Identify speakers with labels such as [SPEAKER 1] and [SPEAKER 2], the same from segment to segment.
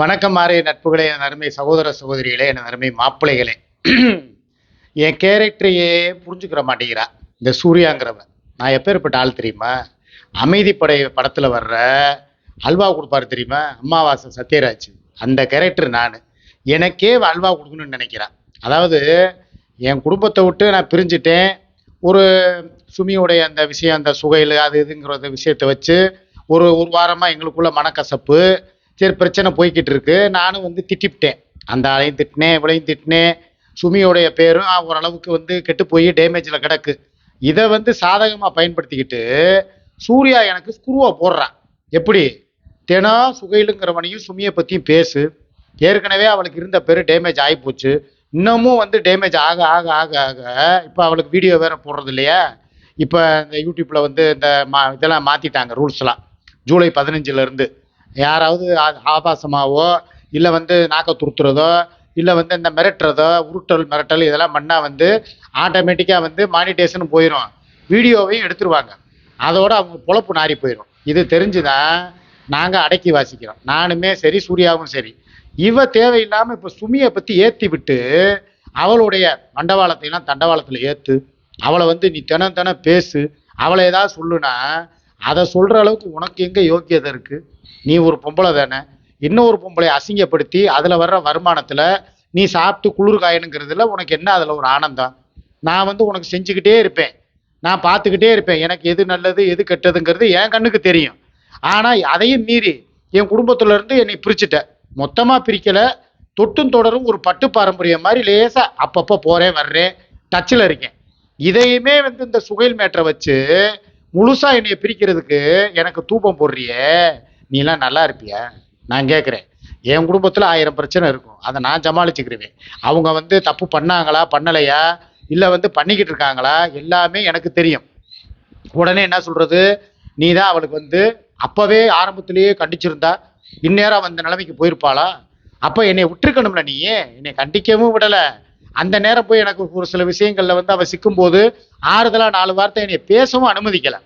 [SPEAKER 1] வணக்கம் மாறிய நட்புகளே என் அருமை சகோதர சகோதரிகளே என் அருமை மாப்பிள்ளைகளே. என் கேரக்டரையே புரிஞ்சுக்கிற மாட்டேங்கிறா இந்த சூர்யாங்கிறவன். நான் எப்பேற்பட்ட ஆள் தெரியுமா? அமைதிப்படை படத்தில் வர்ற அல்வா கொடுப்பாரு தெரியுமா? அம்மாவாசை சத்யராஜ். அந்த கேரக்டர் நான். எனக்கே அல்வா கொடுக்கணும்னு நினைக்கிறான் அதாவது என் குடும்பத்தை விட்டு நான் பிரிஞ்சுட்டேன். ஒரு சுமியோடைய அந்த விஷயம் அந்த சுகையில் அது இதுங்கிற விஷயத்தை வச்சு ஒரு ஒரு வாரமாக எங்களுக்குள்ள மனக்கசப்பு சரி பிரச்சனை போய்கிட்டு இருக்கு. நானும் வந்து திட்டிவிட்டேன் அந்த ஆளையும் திட்டினேன் இவளையும் திட்டினேன். சுமியோடைய பேரும் ஓரளவுக்கு வந்து கெட்டு போய் டேமேஜில் கிடக்கு. இதை வந்து சாதகமாக பயன்படுத்திக்கிட்டு சூர்யா எனக்கு ஸ்க்ரூவை போடுறான் எப்படி? தினம் சுகைலுங்கிறவனையும் சுமியை பற்றியும் பேசு. ஏற்கனவே அவளுக்கு இருந்த பேர் டேமேஜ் ஆகிப்போச்சு இன்னமும் வந்து டேமேஜ் ஆக ஆக ஆக ஆக இப்போ அவளுக்கு வீடியோ வேற போடுறது இல்லையா? இப்போ இந்த யூடியூப்பில் வந்து இந்த மா இதெல்லாம் மாற்றிட்டாங்க ரூல்ஸ்லாம். ஜூலை பதினஞ்சுலேருந்து யாராவது ஆ- ஆபாசமாவோ இல்லை வந்து நாக்க துருத்துறதோ இல்லை வந்து இந்த மிரட்டுறதோ உருட்டல் மிரட்டல் இதெல்லாம் பண்ணால் வந்து ஆட்டோமேட்டிக்காக வந்து மானிட்டேஷன் போயிடும் வீடியோவையும் எடுத்துருவாங்க. அதோட அவங்க பொழப்பு நாறி போயிடும் இது தெரிஞ்சுதான் நாங்கள் அடக்கி வாசிக்கிறோம். நானுமே சரி சூர்யாவும் சரி. இவ தேவையில்லாமல் இப்போ சுமியை பற்றி ஏற்றி விட்டு அவளுடைய மண்டவாளத்தையெல்லாம் தண்டவாளத்தில் ஏற்று அவளை வந்து நீ தினம் தினம் பேசு அவளை ஏதாவது சொல்லுனா அதை சொல்கிற அளவுக்கு உனக்கு எங்கே யோக்கியதை இருக்குது நீ ஒரு பொம்பளை தானே. இன்னொரு பொம்பளை அசிங்கப்படுத்தி அதில் வர்ற வருமானத்தில் நீ சாப்பிட்டு குளிர் காயணுங்கிறதுல உனக்கு என்ன அதில் ஒரு ஆனந்தம்? நான் வந்து உனக்கு செஞ்சுக்கிட்டே இருப்பேன். நான் பார்த்துக்கிட்டே இருப்பேன். எனக்கு எது நல்லது எது கெட்டதுங்கிறது என் கண்ணுக்கு தெரியும். ஆனால் அதையும் மீறி என் குடும்பத்துலேருந்து என்னை பிரிச்சுட்டேன் மொத்தமாக பிரிக்கலை. தொட்டும் தொடரும் ஒரு பட்டு பாரம்பரியம் மாதிரி லேசாக அப்பப்போ போகிறேன் வர்றேன் டச்சில் இருக்கேன். இதையுமே வந்து இந்த சுகைல் மேட்டரை வச்சு முழுசா என்னைய பிரிக்கிறதுக்கு எனக்கு தூபம் போடுறியே. நீலாம் நல்லா இருப்பியா? நான் கேட்குறேன் என் குடும்பத்தில் ஆயிரம் பிரச்சனை இருக்கும். அதை நான் சமாளிச்சுக்கிருவேன். அவங்க வந்து தப்பு பண்ணாங்களா? பண்ணலையா? இல்லை வந்து பண்ணிக்கிட்டு இருக்காங்களா? எல்லாமே எனக்கு தெரியும். உடனே என்ன சொல்கிறது நீ தான் அவளுக்கு வந்து அப்போவே ஆரம்பத்திலேயே கண்டிச்சிருந்தா இந்நேரம் அவ அந்த நிலைமைக்கு போயிருப்பாளா? அப்போ என்னை விட்டுருக்கணும்ல நீ? என்னை கண்டிக்கவும் விடலை. அந்த நேரம் போய் எனக்கு ஒரு சில விஷயங்களில் வந்து அவள் சிக்கும்போது ஆறுதலாக நாலு வார்த்தை என்னை பேசவும் அனுமதிக்கலை.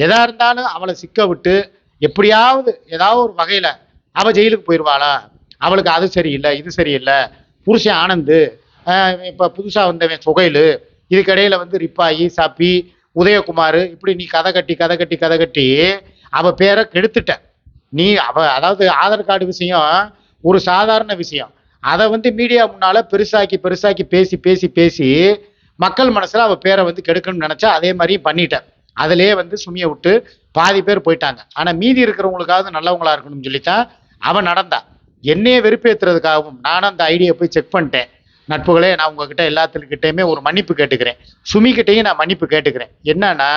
[SPEAKER 1] எதா இருந்தாலும் அவளை சிக்க விட்டு எப்படியாவது ஏதாவது ஒரு வகையில அவ ஜெயிலுக்கு போயிடுவாளா அவளுக்கு அது சரியில்லை இது சரியில்லை. புருஷன் ஆனந்து இப்போ இப்ப புதுசா வந்தவன் சுகைலு இதுக்கிடையில வந்து ரிப்பாயி சப்பி உதயகுமார் இப்படி நீ கதை கட்டி கதை கட்டி கதை கட்டி அவ பேரை கெடுத்துட்ட. நீ அவ அதாவது ஆதார் கார்டு விஷயம் ஒரு சாதாரண விஷயம். அதை வந்து மீடியா முன்னால பெருசாக்கி பெருசாக்கி பேசி பேசி பேசி மக்கள் மனசுல அவ பேரை வந்து கெடுக்கணும்னு நினைச்சா அதே மாதிரியும் பண்ணிட்டேன் அதிலே வந்து சுமியை விட்டு பாதி பேர் போயிட்டாங்க. ஆனா மீதி இருக்கிறவங்களுக்காவது நல்லவங்களா இருக்கணும்னு சொல்லித்தான் அவன் நடந்தான் என்னையே வெறுப்பேற்றுறதுக்காகவும் நானும் அந்த ஐடியை போய் செக் பண்ணிட்டேன். நட்புகளே நான் உங்ககிட்ட எல்லாத்துக்கிட்டையுமே ஒரு மன்னிப்பு கேட்டுக்கிறேன். சுமிகிட்டையும் நான் மன்னிப்பு கேட்டுக்கிறேன். என்னன்னா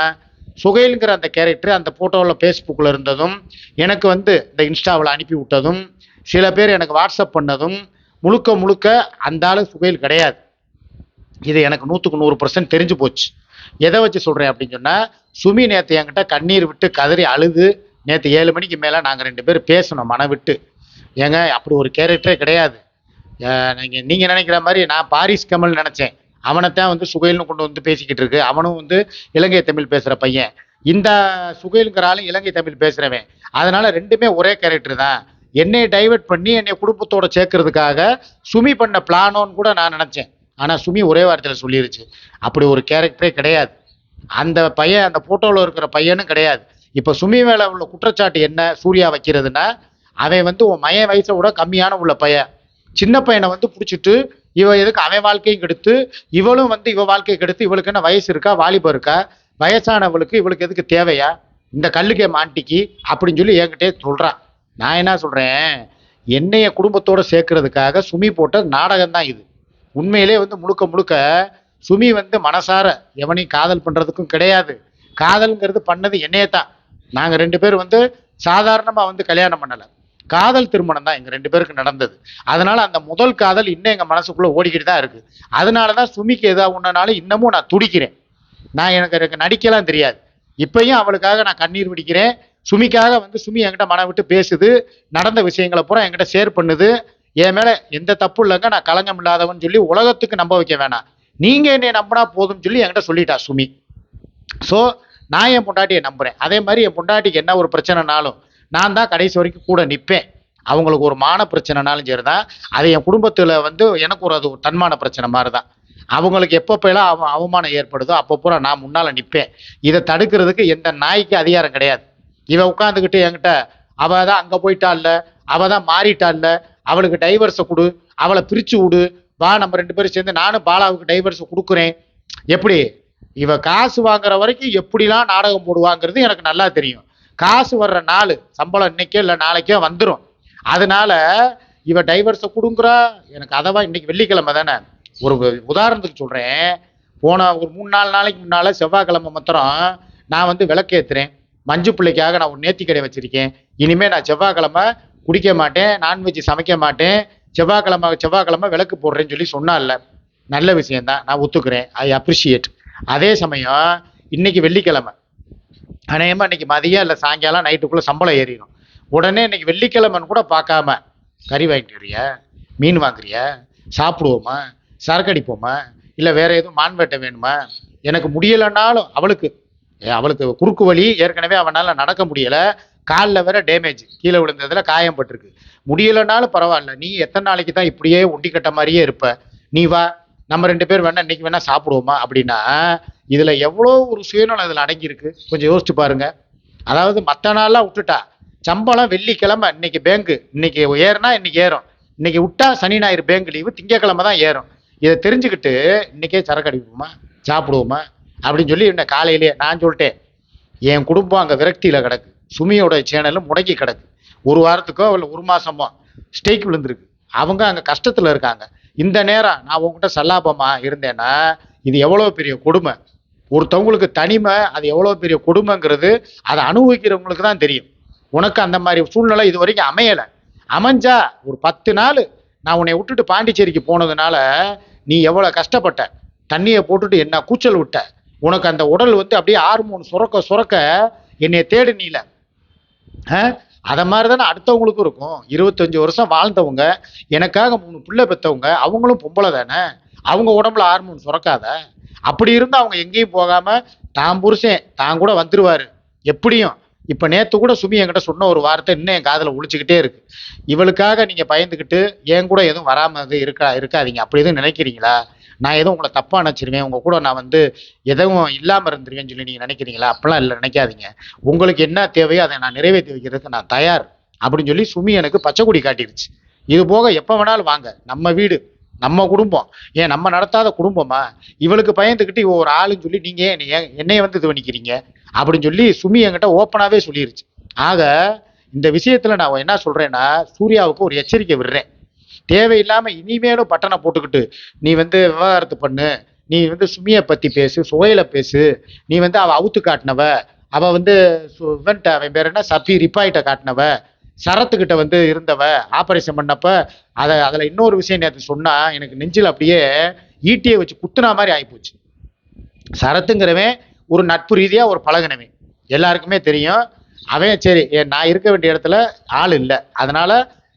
[SPEAKER 1] சுகைலுங்கிற அந்த கேரக்டர் அந்த ஃபோட்டோவில் ஃபேஸ்புக்கில் இருந்ததும் எனக்கு வந்து இந்த இன்ஸ்டாவில் அனுப்பி விட்டதும் சில பேர் எனக்கு வாட்ஸ்அப் பண்ணதும் முழுக்க முழுக்க அந்த ஆள் சுகையில் கிடையாது. இது எனக்கு நூற்றுக்கு நூறு பர்சன்ட் தெரிஞ்சு போச்சு. எதை வச்சு சொல்கிறேன் அப்படின்னு சொன்னால் சுமி நேற்று என்கிட்ட கண்ணீர் விட்டு கதறி அழுது நேற்று ஏழு மணிக்கு மேலே நாங்கள் ரெண்டு பேரும் பேசணும் மன விட்டு. ஏங்க அப்படி ஒரு கேரக்டரே கிடையாது. நீங்கள் நீங்கள் நினைக்கிற மாதிரி நான் பாரிஸ் கமல் நினச்சேன். அவனைத்தான் வந்து சுகைல்னு கொண்டு வந்து பேசிக்கிட்டு இருக்கு. அவனும் வந்து இலங்கை தமிழ் பேசுகிற பையன். இந்த சுகைலுங்கிற ஆளும் இலங்கை தமிழ் பேசுகிறவன் அதனால ரெண்டுமே ஒரே கேரக்டர் தான். என்னை டைவர்ட் பண்ணி என்னை குடும்பத்தோட சேர்க்கறதுக்காக சுமி பண்ண பிளானோன்னு கூட நான் நினச்சேன். ஆனால் சுமி ஒரே வார்த்தையில் சொல்லிருச்சு. அப்படி ஒரு கேரக்டரே கிடையாது. அந்த பையன் அந்த ஃபோட்டோவில் இருக்கிற பையனும் கிடையாது. இப்போ சுமி மேலே உள்ள குற்றச்சாட்டு என்ன? சூர்யா வைக்கிறதுனா அவன் வந்து உன் மைய வயசை விட கம்மியான உள்ள பையன். சின்ன பையனை வந்து பிடிச்சிட்டு இவ எதுக்கு அவன் வாழ்க்கையும் கெடுத்து இவளும் வந்து இவ வாழ்க்கையை கெடுத்து இவளுக்கு என்ன வயசு இருக்கா வாலிபம் இருக்கா? வயசானவளுக்கு இவளுக்கு எதுக்கு தேவையா? இந்த கல்லுக்கே மாட்டிக்கு அப்படின்னு சொல்லி என்கிட்டே சொல்கிறான் நான் என்ன சொல்கிறேன் என்னைய குடும்பத்தோடு சேர்க்கறதுக்காக சுமி போட்ட நாடகம் தான் இது. உண்மையிலே வந்து முழுக்க முழுக்க சுமி வந்து மனசார எவனையும் காதல் பண்ணுறதுக்கும் கிடையாது. காதல்ங்கிறது பண்ணது என்னையே தான். நாங்கள் ரெண்டு பேரும் வந்து சாதாரணமாக வந்து கல்யாணம் பண்ணலை. காதல் திருமணம் தான் எங்கள் ரெண்டு பேருக்கு நடந்தது. அதனால அந்த முதல் காதல் இன்னும் எங்கள் மனசுக்குள்ளே ஓடிக்கிட்டு தான் இருக்குது அதனால தான் சுமிக்கு ஏதாவது ஒன்றுனாலும் இன்னமும் நான் துடிக்கிறேன். நான் எனக்கு எனக்கு நடிக்கலாம் தெரியாது. இப்பையும் அவளுக்காக நான் கண்ணீர் விடிக்கிறேன். சுமிக்காக வந்து சுமி என்கிட்ட மனம் விட்டு பேசுது. நடந்த விஷயங்களை பூரா என்கிட்ட ஷேர் பண்ணுது. என் மேல எந்த தப்பு இல்லைங்க நான் களங்கம் இல்லாதவன் சொல்லி உலகத்துக்கு நம்ப வைக்க வேணாம். நீங்க என்னை நம்பினா போதும்னு சொல்லி என்கிட்ட சொல்லிட்டா சுமி. ஸோ நான் என் பொண்டாட்டியை நம்புறேன். அதே மாதிரி என் பொண்டாட்டிக்கு என்ன ஒரு பிரச்சனைனாலும் நான் தான் கடைசி வரைக்கும் கூட நிற்பேன் அவங்களுக்கு ஒரு மான பிரச்சனைனாலும் சரி தான் அது என் குடும்பத்தில் வந்து எனக்கு ஒரு அது தன்மான பிரச்சனை மாதிரி தான் அவங்களுக்கு எப்பப்பெல்லாம் அவ அவமானம் ஏற்படுதோ அப்போ நான் முன்னால் நிற்பேன் இதை தடுக்கிறதுக்கு எந்த நாய்க்கு அதிகாரம் கிடையாது. இவன் உட்காந்துக்கிட்டு என்கிட்ட அவள் தான் அங்கே போயிட்டா இல்லை அவள் தான் மாறிட்டா இல்லை அவளுக்கு டைவர்ஸை கொடு அவளை பிரித்து விடு. வா நம்ம ரெண்டு பேரும் சேர்ந்து நானும் பாலாவுக்கு டைவர்ஸை கொடுக்குறேன். எப்படி? இவ காசு வாங்குற வரைக்கும் எப்படிலாம் நாடகம் போடுவாங்கிறது எனக்கு நல்லா தெரியும். காசு வர்ற நாள் சம்பளம் இன்னைக்கோ இல்லை நாளைக்கோ வந்துடும் அதனால இவ டைவர்ஸை கொடுங்குறா. எனக்கு அதவா இன்னைக்கு வெள்ளிக்கிழமை தானே. ஒரு உதாரணத்துக்கு சொல்கிறேன் போன ஒரு மூணு நாலு நாளைக்கு முன்னால் செவ்வாய்க்கிழமை மாத்திரம் நான் வந்து விளக்கேத்துறேன். மஞ்சு பிள்ளைக்காக நான் ஒரு நேர்த்தி கடை வச்சிருக்கேன். இனிமேல் நான் செவ்வாய்க்கிழமை குடிக்க மாட்டேன் நான்வெஜ் சமைக்க மாட்டேன் செவ்வாய்க்கிழமை செவ்வாய்க்கிழமை விளக்கு போடுறேன்னு சொல்லி சொன்னால நல்ல விஷயம்தான். நான் ஒத்துக்கிறேன். ஐ அப்ரிஷியேட் அதே சமயம் இன்னைக்கு வெள்ளிக்கிழமை. அநேகமாக இன்னைக்கு மதியம் இல்லை சாயங்காலம் நைட்டுக்குள்ளே சம்பளம் ஏறிடும். உடனே இன்னைக்கு வெள்ளிக்கிழமைன்னு கூட பார்க்காம கறி வாங்கிட்டு வரியா? மீன் வாங்குறியா? சாப்பிடுவோமா? சரக்கு அடிப்போமா? இல்லை வேற எதுவும் மான் வேட்டை வேணுமா? எனக்கு முடியலைன்னாலும் அவளுக்கு அவளுக்கு குறுக்கு வழி ஏற்கனவே அவனால் நடக்க முடியல. காலில் வேற டேமேஜ் கீழே விழுந்ததில் காயம் பட்டிருக்கு. முடியலைனாலும் பரவாயில்ல. நீ எத்தனை நாளைக்கு தான் இப்படியே ஒட்டி கட்ட மாதிரியே இருப்ப. நீ வா நம்ம ரெண்டு பேர் வேணா இன்னைக்கு வேணா சாப்பிடுவோமா? அப்படின்னா இதில் எவ்வளோ ஒரு சுயநலம் இதில் அடங்கியிருக்கு? கொஞ்சம் யோசிச்சு பாருங்க. அதாவது மற்ற நாளெலாம் விட்டுட்டா சம்பளம் வெள்ளிக்கிழமை இன்னைக்கு பேங்க்கு இன்னைக்கு ஏறுனா இன்னைக்கு ஏறும். இன்னைக்கு விட்டா சனி ஞாயிறு பேங்க் லீவு திங்கக்கிழமை தான் ஏறும். இதை தெரிஞ்சுக்கிட்டு இன்னைக்கே சரக்கு அடிப்போமா? சாப்பிடுவோமா? அப்படின்னு சொல்லி என்ன காலையிலேயே நான் சொல்லிட்டேன் என் குடும்பம் அங்கே விரக்தியில் கிடக்கு. சுமியோட சேனலும் முடக்கி கிடக்கு. ஒரு வாரத்துக்கோ இல்லை ஒரு மாசமோ ஸ்டேக் விழுந்திருக்கு. அவங்க அங்கே கஷ்டத்தில் இருக்காங்க. இந்த நேரம் நான் உங்ககிட்ட சல்லாபமா இருந்தேன்னா இது எவ்வளோ பெரிய கொடுமை? ஒருத்தவங்களுக்கு தனிமை அது எவ்வளோ பெரிய கொடுமைங்கிறது அதை அனுபவிக்கிறவங்களுக்கு தான் தெரியும். உனக்கு அந்த மாதிரி சூழ்நிலை இது வரைக்கும் அமையலை. அமைஞ்சா ஒரு பத்து நாள் நான் உன்னை விட்டுட்டு பாண்டிச்சேரிக்கு போனதுனால நீ எவ்வளோ கஷ்டப்பட்ட? தண்ணியை போட்டுட்டு என்ன கூச்சல் விட்ட? உனக்கு அந்த உடல் வந்து அப்படியே ஹார்மோன் சுரக்க சுரக்க என்னை தேடுனீல அதை மாதிரி தானே அடுத்தவங்களுக்கும் இருக்கும். இருபத்தஞ்சு வருஷம் வாழ்ந்தவங்க எனக்காக மூணு பிள்ளை பெற்றவங்க அவங்களும் பொம்பளை தானே? அவங்க உடம்புல ஹார்மோன் சுரக்காத? அப்படி இருந்து அவங்க எங்கேயும் போகாம தான் புருஷன் தான் கூட வந்துருவாரு. எப்படியும்? இப்போ நேற்று கூட சுமி என்கிட்ட சொன்ன ஒரு வார்த்தை இன்னும் என் காதில் ஒழிச்சிக்கிட்டே இருக்கு. இவளுக்காக நீங்கள் பயந்துக்கிட்டு என் கூட எதுவும் வராமல் இருக்கா இருக்காதீங்க. அப்படி எதுவும் நினைக்கிறீங்களா? நான் எதுவும் உங்களை தப்பாக நினச்சிருவேன். உங்கள் கூட நான் வந்து எதுவும் இல்லாமல் இருந்துருவேன்னு சொல்லி நீங்கள் நினைக்கிறீங்களா? அப்படிலாம் இல்லை நினைக்காதீங்க. உங்களுக்கு என்ன தேவையோ அதை நான் நிறைவேற்றி வைக்கிறதுக்கு நான் தயார். அப்படின்னு சொல்லி சுமி எனக்கு பச்சை கொடி காட்டிருச்சு இது போக எப்போ வேணாலும் வாங்க. நம்ம வீடு நம்ம குடும்பம். ஏன் நம்ம நடத்தாத குடும்பமா? இவளுக்கு பயந்துக்கிட்டு இவ ஒரு ஆளுன்னு சொல்லி நீங்கள் ஏன் என்னைய- என்னைய வந்து இது பண்ணிக்கிறீங்க? அப்படின்னு சொல்லி சுமி என்கிட்ட ஓப்பனாகவே சொல்லிருச்சு. ஆக இந்த விஷயத்தில் நான் என்ன சொல்கிறேன்னா சூர்யாவுக்கு ஒரு எச்சரிக்கை விடுறேன். தேவையில்லாமல் இனிமேலும் பட்டனை போட்டுக்கிட்டு நீ வந்து விவகாரத்து பண்ணு நீ வந்து சுமியை பற்றி பேசு சுவையில பேசு நீ வந்து அவள் அவுத்து காட்டினவ அவள் வந்து சு- இவன்ட்ட அவன் பேர் என்ன? சஃபி ரிப்பாயிட்ட காட்டினவ சரத்துக்கிட்ட வந்து இருந்தவ ஆபரேஷன் பண்ணப்ப அதை அதில் இன்னொரு விஷயம் நேற்று சொன்னா எனக்கு நெஞ்சில் அப்படியே ஈட்டியை வச்சு குத்துனா மாதிரி ஆகிப்போச்சு சரத்துங்கிறவன் ஒரு நட்பு ரீதியாக ஒரு பழகினவன். எல்லாருக்குமே தெரியும். அவன் சரி ஏ, நான் இருக்க வேண்டிய இடத்துல ஆள் இல்லை. அதனால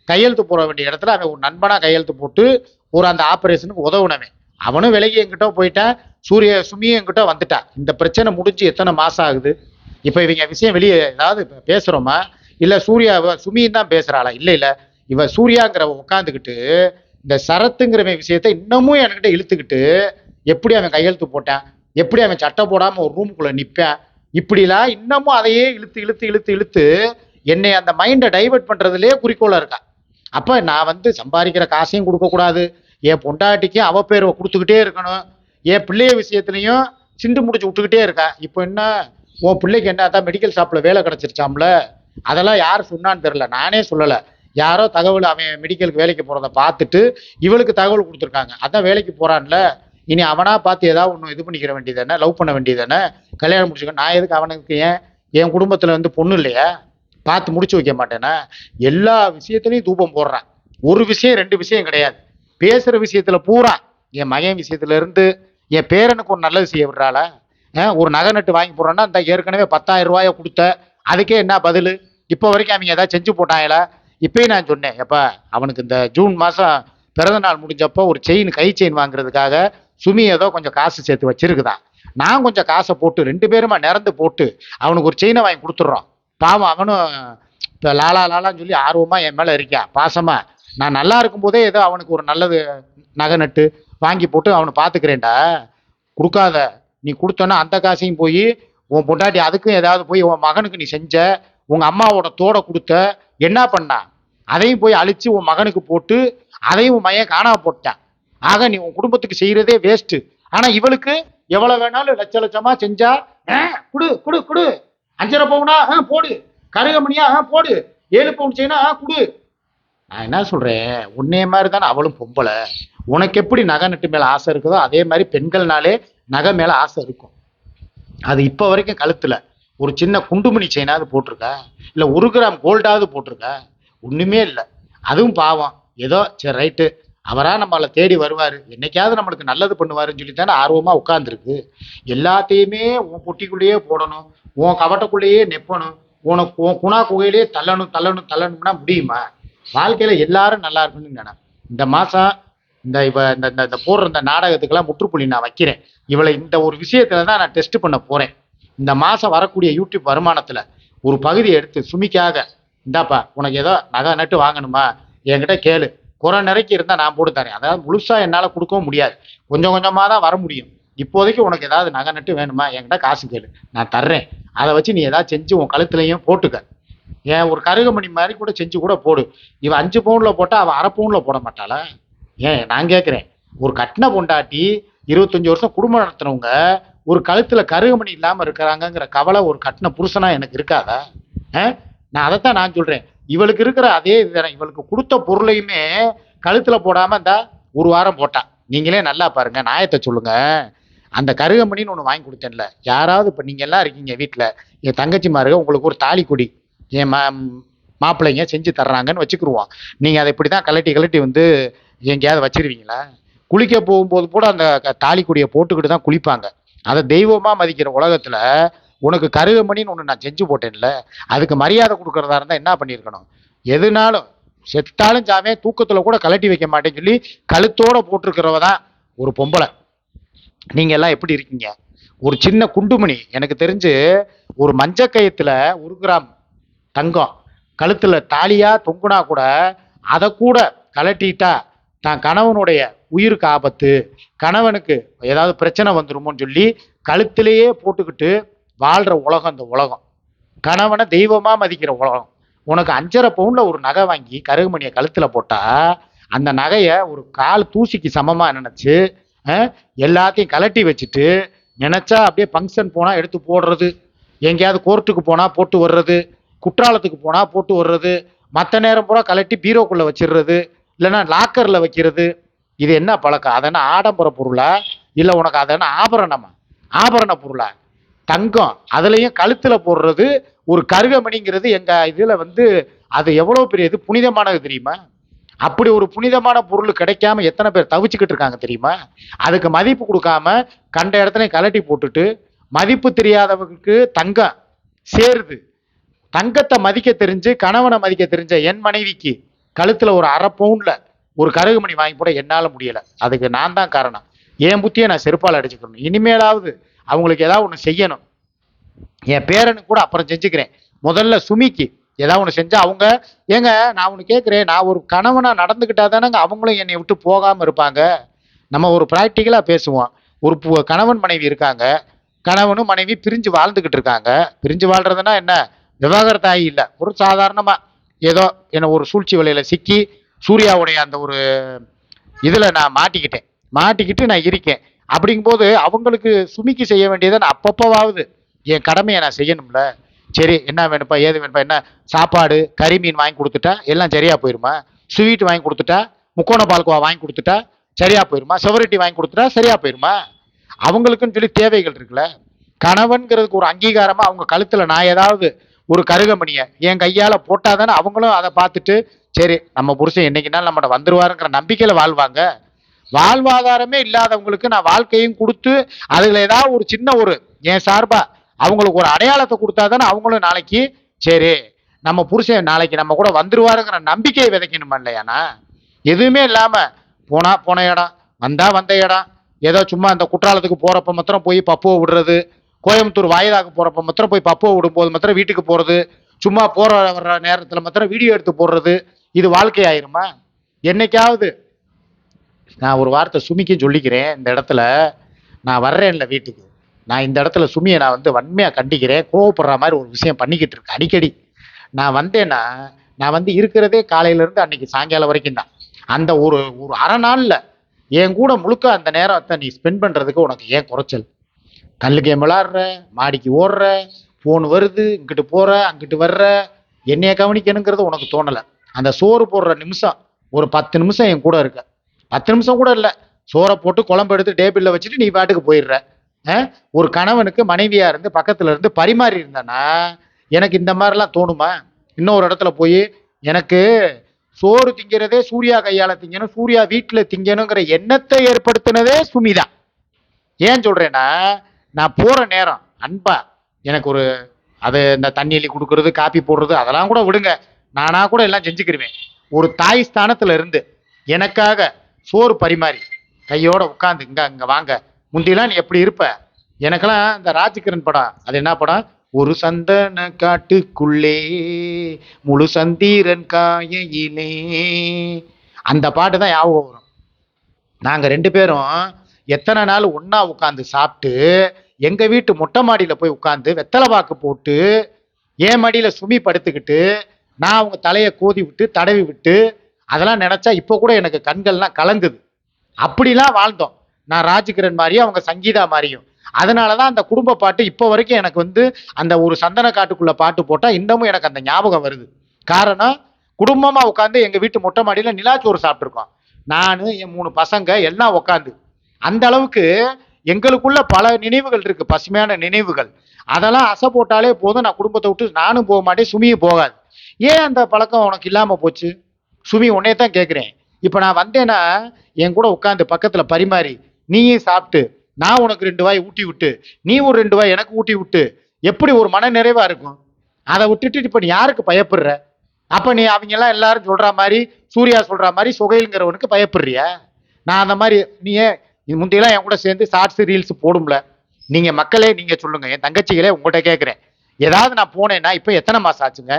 [SPEAKER 1] கையெழுத்து போட வேண்டிய இடத்துல அவன் ஒரு நண்பனாக கையெழுத்து போட்டு ஒரு அந்த ஆப்ரேஷனுக்கு உதவுனவன். அவனும் விலகி என்கிட்ட போயிட்டான் சூரிய சுமியும் என்கிட்ட வந்துட்டான் இந்த பிரச்சனை முடிஞ்சு எத்தனை மாசம் ஆகுது? இப்போ இவங்க விஷயம் வெளியே ஏதாவது பேசுகிறோமா இல்லை சூர்யா சுமியும் தான் பேசுகிறாளா இல்லை இல்லை. இவன் சூர்யாங்கிற உட்காந்துக்கிட்டு இந்த சரத்துங்கிறவன் விஷயத்தை இன்னமும் என்கிட்ட இழுத்துக்கிட்டு எப்படி அவன் கையெழுத்து போட்டான்? எப்படி அவன் சட்டை போடாமல் ஒரு ரூமுக்குள்ளே நிற்பேன் இப்படிலாம் இன்னமும் அதையே இழுத்து இழுத்து இழுத்து இழுத்து என்னை அந்த மைண்டை டைவர்ட் பண்ணுறதுலேயே குறிக்கோளாக இருக்கா? அப்போ நான் வந்து சம்பாதிக்கிற காசையும் கொடுக்கக்கூடாது என் பொண்டாட்டிக்கு அவ பேர்வை கொடுத்துக்கிட்டே இருக்கணும். என் பிள்ளைய விஷயத்துலையும் சிண்டு முடிச்சு விட்டுக்கிட்டே இருக்கா. இப்போ என்ன? உன் பிள்ளைக்கு என்ன தான் மெடிக்கல் ஷாப்பில் வேலை கிடைச்சிருச்சாம்ல? அதெல்லாம் யார் சொன்னான்னு தெரில நானே சொல்லலை. யாரோ தகவல் அவன் மெடிக்கலுக்கு வேலைக்கு போகிறத பார்த்துட்டு இவளுக்கு தகவல் கொடுத்துருக்காங்க. அதான் வேலைக்கு போகிறான்ல இனி அவனாக பார்த்து ஏதாவது ஒன்று இது பண்ணிக்கிற வேண்டியதானே லவ் பண்ண வேண்டியதானே கல்யாணம் முடிச்சுக்க நான் எதுக்கு அவனுக்கு ஏன்? என் குடும்பத்தில் வந்து பொண்ணு இல்லையா? பார்த்து முடிச்சு வைக்க மாட்டேன்னா எல்லா விஷயத்துலையும் தூபம் போடுறான் ஒரு விஷயம் ரெண்டு விஷயம் கிடையாது. பேசுகிற விஷயத்துல பூரா என் மகன் விஷயத்துல இருந்து என் பேரனுக்கு ஒரு நல்லது செய்ய விடுறாளா? ஒரு நகை நட்டு வாங்கி போடுறோன்னா இந்த ஏற்கனவே பத்தாயிரம் ரூபாயை கொடுத்த அதுக்கே என்ன பதில்? இப்போ வரைக்கும் அவங்க ஏதாவது செஞ்சு போட்டாங்களா? இப்பயும் நான் சொன்னேன் எப்போ அவனுக்கு இந்த ஜூன் மாதம் பிறந்த நாள் முடிஞ்சப்போ ஒரு செயின் கை செயின் வாங்குறதுக்காக சுமி ஏதோ கொஞ்சம் காசு சேர்த்து வச்சிருக்குதான் நான் கொஞ்சம் காசை போட்டு ரெண்டு பேருமா நிறந்து போட்டு அவனுக்கு ஒரு செயினை வாங்கி கொடுத்துட்றோம். பாவம் அவனும் இப்போ லாலா லாலான்னு சொல்லி ஆர்வமாக என் மேலே இருக்கா. பாசமாக நான் நல்லா இருக்கும்போதே ஏதோ அவனுக்கு ஒரு நல்லது நகை நட்டு வாங்கி போட்டு அவனை பார்த்துக்கிறேன்டா கொடுக்காத. நீ கொடுத்தோன்னா அந்த காசையும் போய் உன் பொண்டாட்டி அதுக்கும் ஏதாவது போய் உன் மகனுக்கு நீ செஞ்ச உங்கள் அம்மாவோட தோடை கொடுத்த என்ன பண்ணா? அதையும் போய் அழித்து உன் மகனுக்கு போட்டு அதையும் உன் மையன் காணாம போட்டான் ஆக நீ உன் குடும்பத்துக்கு செய்கிறதே வேஸ்ட்டு ஆனால் இவளுக்கு எவ்வளோ வேணாலும் லட்ச லட்சமாக செஞ்சா ஆ, குடு குடு குடு. அஞ்சரை பவுனா ஆ, போடு. கருகமணியா ஆ, போடு. ஏழு பவுன் செய்யினா ஆ, குடு. நான் என்ன சொல்கிறேன் உன்னே மாதிரி தானே அவளும் பொம்பளை. உனக்கு எப்படி நகை நட்டு மேலே ஆசை இருக்குதோ அதே மாதிரி பெண்கள்னாலே நகை மேலே ஆசை இருக்கும். அது இப்போ வரைக்கும் கழுத்தில். ஒரு சின்ன குண்டுமணி செயினாவது போட்டிருக்கா? இல்லை ஒரு கிராம் கோல்டாவது போட்டிருக்கா? ஒன்றுமே இல்லை. அதுவும் பாவம். ஏதோ சரி ரைட்டு அவராக நம்மளை தேடி வருவார். என்னைக்காவது நம்மளுக்கு நல்லது பண்ணுவாருன்னு சொல்லி தானே ஆர்வமாக உட்காந்துருக்கு எல்லாத்தையுமே உன் பொட்டிக்குள்ளேயே போடணும். உன் கவட்டக்குள்ளேயே நெப்பணும். உனக்கு உன் குணா குகையிலேயே தள்ளணும் தள்ளணும் தள்ளணும்னா முடியுமா? வாழ்க்கையில எல்லாரும் நல்லா இருக்கணும்னு நினை இந்த மாசம் இந்த இவ இந்த இந்த- இந்த போடுற இந்த நாடகத்துக்கெல்லாம் முற்றுப்புள்ளி நான் வைக்கிறேன். இவளை இந்த ஒரு விஷயத்துல தான் நான் டெஸ்ட் பண்ண போறேன். இந்த மாசம் வரக்கூடிய யூடியூப் வருமானத்துல ஒரு பகுதி எடுத்து சுமிக்காக இந்தாப்பா உனக்கு ஏதோ நகை நட்டு வாங்கணுமா? என்கிட்ட கேளு. குறை நிறைக்கி இருந்தால் நான் போட்டு தரேன். அதாவது முழுசாக என்னால் கொடுக்கவும் முடியாது. கொஞ்சம் கொஞ்சமாக தான் வர முடியும். இப்போதைக்கு உனக்கு ஏதாவது நகை நட்டு வேணுமா? என்கிட்ட காசு கேளு. நான் தர்றேன். அதை வச்சு நீ ஏதாவது செஞ்சு உன் கழுத்துலையும் போட்டுக்க. ஏன் ஒரு கருகமணி மாதிரி கூட செஞ்சு கூட போடு. இவ அஞ்சு பவுனில் போட்டால் அவள் அரை பவுனில் போட மாட்டாளா? ஏன் நான் கேட்குறேன் ஒரு கட்டின பொண்டாட்டி இருபத்தஞ்சி வருஷம் குடும்பம் நடத்துனவங்க ஒரு கழுத்தில் கருகமணி இல்லாமல் இருக்கிறாங்கங்கிற கவலை ஒரு கட்டின புருஷனாக எனக்கு இருக்காதா? ஆ? நான் அதைத்தான் நான் சொல்கிறேன் இவளுக்கு இருக்கிற அதே இதுதானே இவளுக்கு கொடுத்த பொருளையுமே கழுத்தில் போடாமல் இந்த ஒரு வாரம் போட்டான் நீங்களே நல்லா பாருங்கள் நாயத்தை சொல்லுங்கள் அந்த கருகமணின்னு ஒன்று வாங்கி கொடுத்தேன்ல. யாராவது இப்போ நீங்கள் எல்லாம் இருக்கீங்க வீட்டில் என் தங்கச்சிமாருங்க உங்களுக்கு ஒரு தாலி கொடி என் மா மாப்பிள்ளைங்க செஞ்சு தர்றாங்கன்னு வச்சுக்கிருவோம். நீங்கள் அதை இப்படி தான் கலட்டி கலட்டி வந்து எங்கேயாவது வச்சிருவீங்களா? குளிக்க போகும்போது கூட அந்த தாலி கொடியை போட்டுக்கிட்டு தான் குளிப்பாங்க. அதை தெய்வமாக மதிக்கிற உலகத்தில் உனக்கு கருகமணின்னு ஒன்று நான் செஞ்சு போட்டேன்ல அதுக்கு மரியாதை கொடுக்குறதா இருந்தால் என்ன பண்ணியிருக்கணும்? எதுனாலும் செத்தாலும் சாமே தூக்கத்தில் கூட கலட்டி வைக்க மாட்டேன்னு சொல்லி கழுத்தோட போட்டிருக்கிறவ தான் ஒரு பொம்பளை. நீங்க எல்லாம் எப்படி இருக்கீங்க? ஒரு சின்ன குண்டுமணி எனக்கு தெரிஞ்சு ஒரு மஞ்ச கயத்துல ஒரு கிராம் தங்கம் கழுத்துல தாலியா தொங்குனா கூட அதை கூட கலட்டிட்டா தான் கணவனுடைய உயிருக்கு ஆபத்து கணவனுக்கு ஏதாவது பிரச்சனை வந்துருமோன்னு சொல்லி கழுத்திலேயே போட்டுக்கிட்டு வாழ்ற உலகம் இந்த உலகம். கணவனை தெய்வமா மதிக்கிற உலகம். உனக்கு அஞ்சரை பவுன்ல ஒரு நகை வாங்கி கருகுமணியை கழுத்துல போட்டா அந்த நகையை ஒரு கால் தூசிக்கு சமமா நினைச்சு எல்லாத்தையும் கலட்டி வச்சுட்டு நினைச்சா அப்படியே ஃபங்க்ஷன் போனால் எடுத்து போடுறது. எங்கேயாவது கோர்ட்டுக்கு போனால் போட்டு வர்றது. குற்றாலத்துக்கு போனால் போட்டு வர்றது. மற்ற நேரம் பூரா கலட்டி பீரோக்குள்ளே வச்சிடுறது. இல்லைன்னா லாக்கரில் வைக்கிறது. இது என்ன பழக்கம்? அதென்ன ஆடம்பர பொருளா? இல்லை உனக்கு அதென்ன ஆபரணமா? ஆபரண பொருளா? தங்கம். அதுலேயும் கழுத்தில் போடுறது. ஒரு கருகமணிங்கிறது எங்கள் இதில் வந்து அது எவ்வளோ பெரிய இது? புனிதமானது தெரியுமா? அப்படி ஒரு புனிதமான பொருள் கிடைக்காம எத்தனை பேர் தவிச்சுக்கிட்டு இருக்காங்க தெரியுமா? அதுக்கு மதிப்பு கொடுக்காம கண்ட இடத்துல கலட்டி போட்டுட்டு மதிப்பு தெரியாதவங்களுக்கு தங்கம் சேருது. தங்கத்தை மதிக்க தெரிஞ்சு கணவனை மதிக்க தெரிஞ்ச என் மனைவிக்கு கழுத்துல ஒரு அரை பவுன்ல ஒரு கருகுமணி வாங்கி போட என்னால் முடியலை. அதுக்கு நான் தான் காரணம். என் புத்தியை நான் செருப்பால் அடிச்சுக்கணும். இனிமேலாவது அவங்களுக்கு ஏதாவது ஒன்று செய்யணும். என் பேரனுக்கு கூட அப்புறம் செஞ்சுக்கிறேன். முதல்ல சுமிக்கு ஏதாவது ஒன்று செஞ்சா அவங்க ஏங்க நான் ஒன்று கேட்குறேன் நான் ஒரு கணவனா நடந்துக்கிட்டா தானேங்க அவங்களும் என்னை விட்டு போகாமல் இருப்பாங்க. நம்ம ஒரு ப்ராக்டிக்கலாக பேசுவோம். ஒரு பு- கணவன் மனைவி இருக்காங்க. கணவனும் மனைவி பிரிஞ்சு வாழ்ந்துக்கிட்டு இருக்காங்க. பிரிஞ்சு வாழ்றதுன்னா என்ன? விவாகரத்தாகி இல்லை. ஒரு சாதாரணமாக ஏதோ என்ன ஒரு சூழ்ச்சி விலையில் சிக்கி சூர்யாவுடைய அந்த ஒரு இதில் நான் மாட்டிக்கிட்டேன். மாட்டிக்கிட்டு நான் இருக்கேன். அப்படிங்கும்போது அவங்களுக்கு சுமிக்கு செய்ய வேண்டியதை நான் அப்பப்போவாவது. என் கடமையை நான் செய்யணும்ல. சரி என்ன வேணுப்பா ஏது வேணுப்பா என்ன? சாப்பாடு கறி மீன் வாங்கி கொடுத்துட்டா எல்லாம் சரியா போயிருமா? ஸ்வீட் வாங்கி கொடுத்துட்டா முக்கோண பால்கோவா வாங்கி கொடுத்துட்டா சரியா போயிருமா? செவரட்டி வாங்கி கொடுத்துட்டா சரியா போயிருமா? அவங்களுக்குன்னு சொல்லி தேவைகள் இருக்குல்ல. கணவன்கிறதுக்கு ஒரு அங்கீகாரமா அவங்க கழுத்துல நான் ஏதாவது ஒரு கருகமணியை என் கையால போட்டாதானே அவங்களும் அதை பார்த்துட்டு சரி நம்ம புருஷன் என்னைக்குனாலும் நம்மகிட்ட வந்துருவாருங்கிற நம்பிக்கையில வாழ்வாங்க. வாழ்வாதாரமே இல்லாதவங்களுக்கு நான் வாழ்க்கையும் கொடுத்து அதுல ஏதாவது ஒரு சின்ன ஒரு என் சார்பா அவங்களுக்கு ஒரு அடையாளத்தை கொடுத்தா தானே அவங்களும் நாளைக்கு சரி நம்ம புருஷன் நாளைக்கு நம்ம கூட வந்துருவாருங்கிற நம்பிக்கையை விதைக்கணுமா இல்லையாண்ணா? எதுவுமே இல்லாமல் போனா போன இடம் வந்தா வந்த இடம் ஏதோ சும்மா அந்த குற்றாலத்துக்கு போகிறப்ப மாத்திரம் போய் பப்புவை விடுறது கோயம்புத்தூர் வாயிலாக்கு போகிறப்ப மாத்திரம் போய் பப்புவை விடும்போது மாத்திரம் வீட்டுக்கு போகிறது சும்மா போகிற வர்ற நேரத்தில் மாத்திரம் வீடியோ எடுத்து போடுறது இது வாழ்க்கை ஆயிருமா என்னைக்காவது நான் ஒரு வார்த்தை சுமிக்கும் சொல்லிக்கிறேன் இந்த இடத்துல நான் வர்றேன்ல வீட்டுக்கு. நான் இந்த இடத்துல சுமியை நான் வந்து வன்மையாக கண்டிக்கிறேன் கோவப்படுற மாதிரி ஒரு விஷயம் பண்ணிக்கிட்டு இருக்கேன். அடிக்கடி. நான் வந்தேன்னா நான் வந்து இருக்கிறதே காலையிலேருந்து அன்னைக்கு சாயங்காலம் வரைக்கும் தான். அந்த ஒரு ஒரு அரை நாளில் என் கூட முழுக்க அந்த நேரத்தை நீ ஸ்பெண்ட் பண்ணுறதுக்கு உனக்கு ஏன் குறைச்சல்? கல்லு கேம் விளாடுற மாடிக்கு ஓடுற ஃபோன் வருது இங்கிட்டு போகிற அங்கிட்டு வர்ற என்னைய கவனிக்கணுங்கிறது உனக்கு தோணலை. அந்த சோறு போடுற நிமிஷம் ஒரு பத்து நிமிஷம் என் கூட இருக்க. பத்து நிமிஷம் கூட இல்லை சோறை போட்டு குழம்பு எடுத்து டேபிளில் வச்சுட்டு நீ பாட்டுக்கு போயிடுற. ஒரு கணவனுக்கு மனைவியா இருந்து பக்கத்துல இருந்து பரிமாறி இருந்தேன்னா எனக்கு இந்த மாதிரிலாம் தோணுமா? இன்னொரு இடத்துல போய் எனக்கு சோறு திங்கிறதே சூர்யா கையால திங்கணும் சூர்யா வீட்டுல திங்கணுங்கிற எண்ணத்தை ஏற்படுத்தினதே சுமிதா. ஏன் சொல்றேன்னா நான் போற நேரம் அன்பா எனக்கு ஒரு அது இந்த தண்ணி கொடுக்கறது காப்பி போடுறது அதெல்லாம் கூட விடுங்க. நானா கூட எல்லாம் செஞ்சுக்கிருவேன். ஒரு தாய் ஸ்தானத்துல இருந்து எனக்காக சோறு பரிமாறி கையோட உட்காந்து இங்க இங்க வாங்க முந்தியெல்லாம் நீ எப்படி இருப்ப? எனக்கெல்லாம் இந்த ராஜகிரண் படம் அது என்ன படம்? ஒரு சந்தன காட்டுக்குள்ளே முழு சந்திரன் காயிலே அந்த பாட்டு தான் ஞாபகம் வரும். நாங்கள் ரெண்டு பேரும் எத்தனை நாள் ஒன்றா உட்காந்து சாப்பிட்டு எங்கள் வீட்டு மொட்டை மாடியில் போய் உட்காந்து வெத்தலை பாக்கு போட்டு என் மடியில் சுமி படுத்துக்கிட்டு நான் அவங்க தலையை கோதி விட்டு தடவி விட்டு அதெல்லாம் நினச்சா இப்போ கூட எனக்கு கண்கள்லாம் கலங்குது. அப்படிலாம் வாழ்ந்தோம். நான் ராஜ்கிரண் மாதிரியும் அவங்க சங்கீதா மாதிரியும். அதனாலதான் அந்த குடும்ப பாட்டு இப்போ வரைக்கும் எனக்கு வந்து அந்த ஒரு சந்தன காட்டுக்குள்ள பாட்டு போட்டால் இன்னமும் எனக்கு அந்த ஞாபகம் வருது. காரணம் குடும்பமாக உட்காந்து எங்கள் வீட்டு மொட்டை மாடியில் நிலாச்சோறு சாப்பிட்ருக்கோம் நான் என் மூணு பசங்க எல்லாம் உட்காந்து அந்த அளவுக்கு எங்களுக்குள்ள பல நினைவுகள் இருக்கு பசுமையான நினைவுகள். அதெல்லாம் அசை போட்டாலே போதும் நான் குடும்பத்தை விட்டு நானும் போக மாட்டேன் சுமியும் போகாது. ஏன் அந்த பழக்கம் உனக்கு இல்லாமல் போச்சு? சுமி உன்னே தான் கேட்குறேன் இப்போ நான் வந்தேன்னா என் கூட உட்காந்து பக்கத்தில் பரிமாறி நீயும் சாப்பிட்டு நான் உனக்கு ரெண்டு வாய் ஊட்டி விட்டு நீ ஒரு ரெண்டு வாய் எனக்கு ஊட்டி விட்டு எப்படி ஒரு மன நிறைவா இருக்கும்? அதை விட்டுட்டு இப்போ நீ யாருக்கு பயப்படுற? அப்ப நீ அவங்க எல்லாம் எல்லாரும் சொல்ற மாதிரி சூர்யா சொல்ற மாதிரி சுகைலுங்கிறவனுக்கு பயப்படுறியா? நான் அந்த மாதிரி நீ ஏன் முந்தையெல்லாம் என் கூட சேர்ந்து ஷார்ட்ஸ் ரீல்ஸ் போடும்ல. நீங்க மக்களே நீங்க சொல்லுங்க. என் தங்கச்சிகளே உங்கள்கிட்ட கேட்குறேன். ஏதாவது நான் போனேன்னா இப்போ எத்தனை மாசம் ஆச்சுங்க?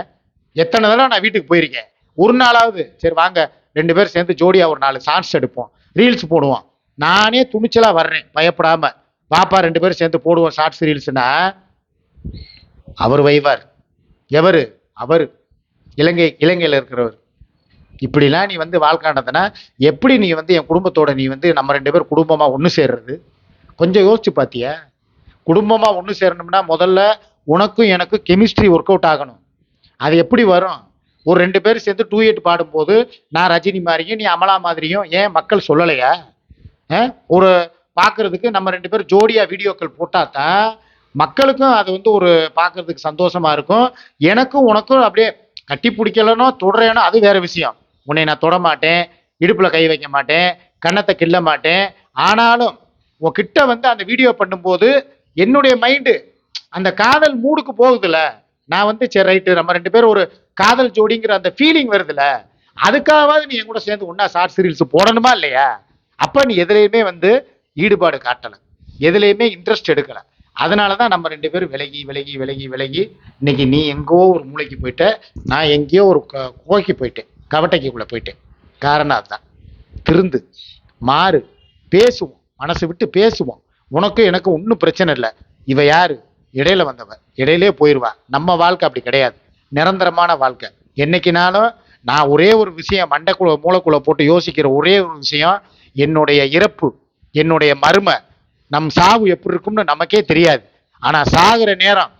[SPEAKER 1] எத்தனை தடவை நான் வீட்டுக்கு போயிருக்கேன்? ஒரு நாளாவது. சரி வாங்க. ரெண்டு பேரும் சேர்ந்து ஜோடியா ஒரு நாலு ஷார்ட்ஸ் எடுப்போம். ரீல்ஸ் போடுவோம். நானே துணிச்சலாக வர்றேன். பயப்படாம. பாப்பா ரெண்டு பேரும் சேர்ந்து போடுவோம் ஷார்ட்ஸ் ரீல்ஸ்னா அவர் வைவார். எவர்? அவர். இலங்கை இலங்கையில் இருக்கிறவர். இப்படிலாம் நீ வந்து வாழ்க்காண்டதுன்னா எப்படி நீ வந்து என் குடும்பத்தோட நீ வந்து நம்ம ரெண்டு பேர் குடும்பமாக ஒன்று சேர்றது? கொஞ்சம் யோசிச்சு பார்த்தியா குடும்பமாக ஒன்று சேரணும்னா முதல்ல உனக்கும் எனக்கும் கெமிஸ்ட்ரி ஒர்க் அவுட் ஆகணும். அது எப்படி வரும்? ஒரு ரெண்டு பேரும் சேர்ந்து டூ எயிட் பாடும்போது நான் ரஜினி மாதிரியும் நீ அமலா மாதிரியும் ஏன் மக்கள் சொல்லலையா? ஒரு பார்க்கறதுக்கு நம்ம ரெண்டு பேரும் ஜோடியாக வீடியோக்கள் போட்டால் தான் மக்களுக்கும் அது வந்து ஒரு பார்க்கறதுக்கு சந்தோஷமா இருக்கும். எனக்கும் உனக்கும் அப்படியே கட்டி பிடிக்கலனோ தொடரேனோ அது வேற விஷயம். உன்னை நான் தொட மாட்டேன் இடுப்பில் கை வைக்க மாட்டேன் கன்னத்தை கிள்ள மாட்டேன். ஆனாலும் உன்கிட்ட வந்து அந்த வீடியோ பண்ணும்போது என்னுடைய மைண்டு அந்த காதல் மூடுக்கு போகுதுல்ல நான் வந்து சரி ரைட்டு நம்ம ரெண்டு பேரும் ஒரு காதல் ஜோடிங்கிற அந்த ஃபீலிங் வருதுல்ல அதுக்காகவாது நீ என் கூட சேர்ந்து ஒன்றா ஷார்ட் ரீல்ஸ் போடணுமா இல்லையா? அப்போ நீ எதுலேயுமே வந்து ஈடுபாடு காட்டலை. எதுலையுமே இன்ட்ரெஸ்ட் எடுக்கலை. அதனால தான் நம்ம ரெண்டு பேரும் விலகி விலகி விலகி விலகி இன்னைக்கு நீ எங்கோ ஒரு மூளைக்கு போயிட்ட. நான் எங்கேயோ ஒரு குகைக்கு போயிட்டேன். கவட்டைக்குள்ளே போயிட்டேன். காரணம் அதுதான். திருந்து மாறு பேசுவோம். மனசு விட்டு பேசுவோம். உனக்கும் எனக்கும் ஒன்றும் பிரச்சனை இல்லை. இவ யாரு? இடையில வந்தவ. இடையிலே போயிடுவா நம்ம வாழ்க்கை அப்படி கிடையாது. நிரந்தரமான வாழ்க்கை. என்னைக்குனாலும் நான் ஒரே ஒரு விஷயம் மண்டைக்குள்ள மூளைக்குள்ள போட்டு யோசிக்கிற ஒரே ஒரு விஷயம் என்னுடைய இறப்பு என்னுடைய மருமை நம் சாவு எப்படி இருக்கும்னு நமக்கே தெரியாது. ஆனா சாகுற நேரம்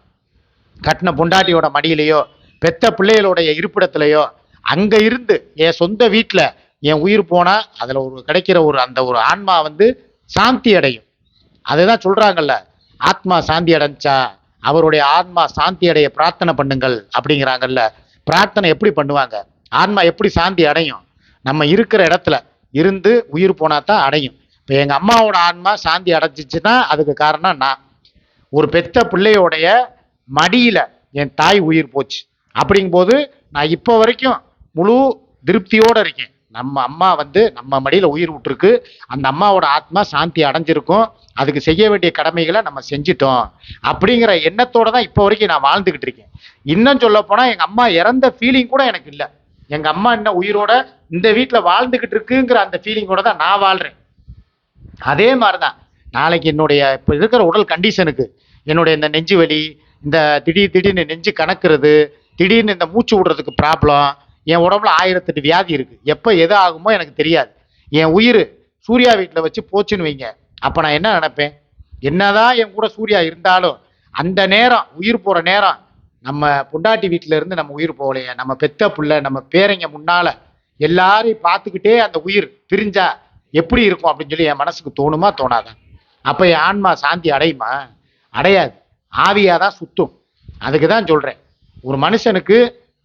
[SPEAKER 1] கட்டின பொண்டாட்டியோட மடியிலையோ பெத்த பிள்ளைகளுடைய இருப்பிடத்திலையோ அங்க இருந்து என் சொந்த வீட்டில் என் உயிர் போனா அதுல ஒரு கிடைக்கிற ஒரு அந்த ஒரு ஆன்மா வந்து சாந்தி அடையும். அதுதான் சொல்றாங்கல்ல ஆத்மா சாந்தி அடைஞ்சா அவருடைய ஆன்மா சாந்தி அடைய பிரார்த்தனை பண்ணுங்கள் அப்படிங்கிறாங்கல்ல. பிரார்த்தனை எப்படி பண்ணுவாங்க? ஆன்மா எப்படி சாந்தி அடையும்? நம்ம இருக்கிற இடத்துல இருந்து உயிர் போனால் தான் அடையும். இப்போ எங்கள் அம்மாவோட ஆன்மா சாந்தி அடைஞ்சிச்சுன்னா அதுக்கு காரணம் நான். ஒரு பெத்த பிள்ளையோடைய மடியில் என் தாய் உயிர் போச்சு. அப்படிங்கும்போது நான் இப்போ வரைக்கும் முழு திருப்தியோடு இருக்கேன். நம்ம அம்மா வந்து நம்ம மடியில் உயிர் விட்டுருக்கு. அந்த அம்மாவோட ஆத்மா சாந்தி அடைஞ்சிருக்கும். அதுக்கு செய்ய வேண்டிய கடமைகளை நம்ம செஞ்சிட்டோம். அப்படிங்கிற எண்ணத்தோடு தான் இப்போ வரைக்கும் நான் வாழ்ந்துக்கிட்டு இருக்கேன். இன்னும் சொல்ல போனால் எங்கள் அம்மா இறந்த ஃபீலிங் கூட எனக்கு இல்லை. எங்கள் அம்மா என்ன உயிரோட இந்த வீட்டில் வாழ்ந்துக்கிட்டு இருக்குங்கிற அந்த ஃபீலிங்கோட தான் நான் வாழ்கிறேன் அதே மாதிரி தான் நாளைக்கு என்னுடைய இப்போ இருக்கிற உடல் கண்டிஷனுக்கு என்னுடைய இந்த நெஞ்சு வலி இந்த திடீர் திடீர்னு நெஞ்சு கணக்குறது திடீர்னு இந்த மூச்சு விடுறதுக்கு ப்ராப்ளம் என் உடம்புல ஆயிரத்தெட்டு வியாதி இருக்குது எப்போ எது ஆகுமோ எனக்கு தெரியாது. என் உயிர் சூர்யா வீட்டில் வச்சு போச்சுன்னு வைங்க. அப்போ நான் என்ன நினைப்பேன்? என்னதான் என் கூட சூர்யா இருந்தாலும் அந்த நேரம் உயிர் போகிற நேரம் நம்ம பொண்டாட்டி வீட்டிலேருந்து நம்ம உயிர் போகலையே. நம்ம பெத்த புள்ள நம்ம பேரைங்க முன்னால் எல்லாரையும் பார்த்துக்கிட்டே அந்த உயிர் பிரிஞ்சா எப்படி இருக்கும் அப்படின்னு சொல்லி என் மனசுக்கு தோணுமா தோணாதா? அப்போ என் ஆன்மா சாந்தி அடையுமா? அடையாது. ஆவியாக தான் சுத்தும். அதுக்கு தான் சொல்கிறேன் ஒரு மனுஷனுக்கு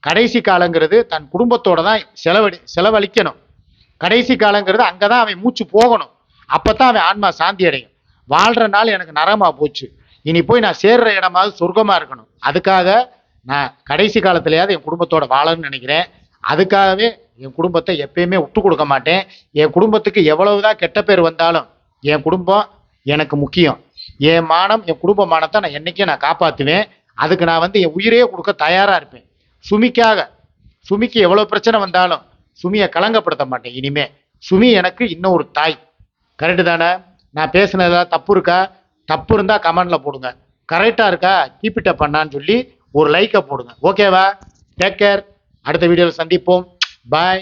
[SPEAKER 1] கடைசி காலங்கிறது தன் குடும்பத்தோட தான் செலவழி செலவழிக்கணும். கடைசி காலங்கிறது அங்கே தான் அவன் மூச்சு போகணும். அப்போ தான் அவன் ஆன்மா சாந்தி அடையும். வாழ்கிற நாள் எனக்கு நரமா போச்சு. இனி போய் நான் சேர்ற இடமாவது சொர்க்கமாக இருக்கணும். அதுக்காக நான் கடைசி காலத்துலையாவது என் குடும்பத்தோட வாழணும்னு நினைக்கிறேன். அதுக்காகவே என் குடும்பத்தை எப்பயுமே விட்டு கொடுக்க மாட்டேன். என் குடும்பத்துக்கு எவ்வளவுதான் கெட்ட பேர் வந்தாலும் என் குடும்பம் எனக்கு முக்கியம். என் மானம் என் குடும்ப மானத்தை நான் என்னைக்கும் நான் காப்பாற்றுவேன் அதுக்கு நான் வந்து என் உயிரையே கொடுக்க தயாராக இருப்பேன். சுமிக்காக சுமிக்கு எவ்வளோ பிரச்சனை வந்தாலும் சுமியை கலங்கப்படுத்த மாட்டேன். இனிமே சுமி எனக்கு இன்னும் ஒரு தாய். கரெக்டு தானே? நான் பேசுனதா தப்பு இருக்கா? தப்பு இருந்தால் கமெண்டில் போடுங்க. கரெக்டாக இருக்கா? கீப்பிட்ட பண்ணான்னு சொல்லி ஒரு லைக்கை போடுங்க. ஓகேவா டேக் கேர் அடுத்த வீடியோவில் சந்திப்போம். பாய்